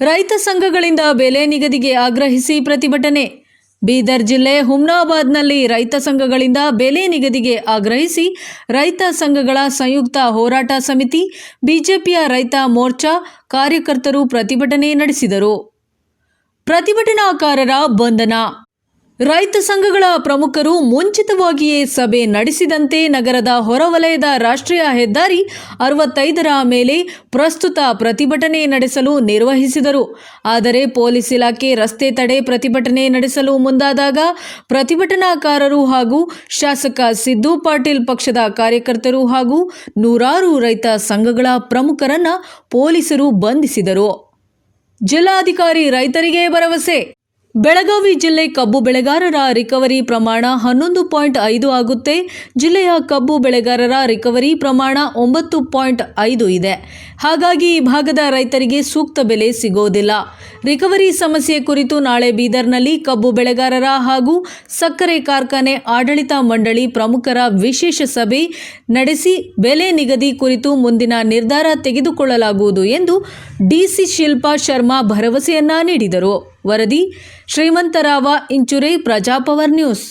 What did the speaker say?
ರೈತ ಸಂಘಗಳಿಂದ ಬೆಲೆ ನಿಗದಿಗೆ ಆಗ್ರಹಿಸಿ ಪ್ರತಿಭಟನೆ. ಬೀದರ್ ಜಿಲ್ಲೆ ಹುಮ್ನಾಬಾದ್ನಲ್ಲಿ ರೈತ ಸಂಘಗಳಿಂದ ಬೆಲೆ ನಿಗದಿಗೆ ಆಗ್ರಹಿಸಿ ರೈತ ಸಂಘಗಳ ಸಂಯುಕ್ತ ಹೋರಾಟ ಸಮಿತಿ, ಬಿಜೆಪಿಯ ರೈತ ಮೋರ್ಚಾ ಕಾರ್ಯಕರ್ತರು ಪ್ರತಿಭಟನೆ ನಡೆಸಿದರು. ಪ್ರತಿಭಟನಾಕಾರರ ಬಂಧನ ರೈತ ಸಂಘಗಳ ಪ್ರಮುಖರು ಮುಂಚಿತವಾಗಿಯೇ ಸಭೆ ನಡೆಸಿದಂತೆ ನಗರದ ಹೊರವಲಯದ ರಾಷ್ಟ್ರೀಯ ಹೆದ್ದಾರಿ ಅರವತ್ತೈದರ ಮೇಲೆ ಪ್ರಸ್ತುತ ಪ್ರತಿಭಟನೆ ನಡೆಸಲು ನಿರ್ವಹಿಸಿದರು. ಆದರೆ ಪೊಲೀಸ್ ಇಲಾಖೆ ರಸ್ತೆ ತಡೆ ಪ್ರತಿಭಟನೆ ನಡೆಸಲು ಮುಂದಾದಾಗ ಪ್ರತಿಭಟನಾಕಾರರು ಹಾಗೂ ಶಾಸಕ ಸಿದ್ದು ಪಾಟೀಲ್ ಪಕ್ಷದ ಕಾರ್ಯಕರ್ತರು ಹಾಗೂ ನೂರಾರು ರೈತ ಸಂಘಗಳ ಪ್ರಮುಖರನ್ನ ಪೊಲೀಸರು ಬಂಧಿಸಿದರು. ಜಿಲ್ಲಾಧಿಕಾರಿ ರೈತರಿಗೆ ಭರವಸೆ ಬೆಳಗಾವಿ ಜಿಲ್ಲೆ ಕಬ್ಬು ಬೆಳೆಗಾರರ ರಿಕವರಿ ಪ್ರಮಾಣ ಹನ್ನೊಂದು ಪಾಯಿಂಟ್ ಐದು ಆಗುತ್ತೆ. ಜಿಲ್ಲೆಯ ಕಬ್ಬು ಬೆಳೆಗಾರರ ರಿಕವರಿ ಪ್ರಮಾಣ ಒಂಬತ್ತು ಪಾಯಿಂಟ್ ಐದು ಇದೆ. ಹಾಗಾಗಿ ಈ ಭಾಗದ ರೈತರಿಗೆ ಸೂಕ್ತ ಬೆಲೆ ಸಿಗೋದಿಲ್ಲ. ರಿಕವರಿ ಸಮಸ್ಯೆ ಕುರಿತು ನಾಳೆ ಬೀದರ್ನಲ್ಲಿ ಕಬ್ಬು ಬೆಳೆಗಾರರ ಹಾಗೂ ಸಕ್ಕರೆ ಕಾರ್ಖಾನೆ ಆಡಳಿತ ಮಂಡಳಿ ಪ್ರಮುಖರ ವಿಶೇಷ ಸಭೆ ನಡೆಸಿ ಬೆಲೆ ನಿಗದಿ ಕುರಿತು ಮುಂದಿನ ನಿರ್ಧಾರ ತೆಗೆದುಕೊಳ್ಳಲಾಗುವುದು ಎಂದು ಡಿಸಿ ಶಿಲ್ಪಾ ಶರ್ಮಾ ಭರವಸೆಯನ್ನ ನೀಡಿದರು. ವರದಿ ಶ್ರೀಮಂತರಾವ ಇಂಚುರೆ ಪ್ರಜಾಪವರ್ ನ್ಯೂಸ್.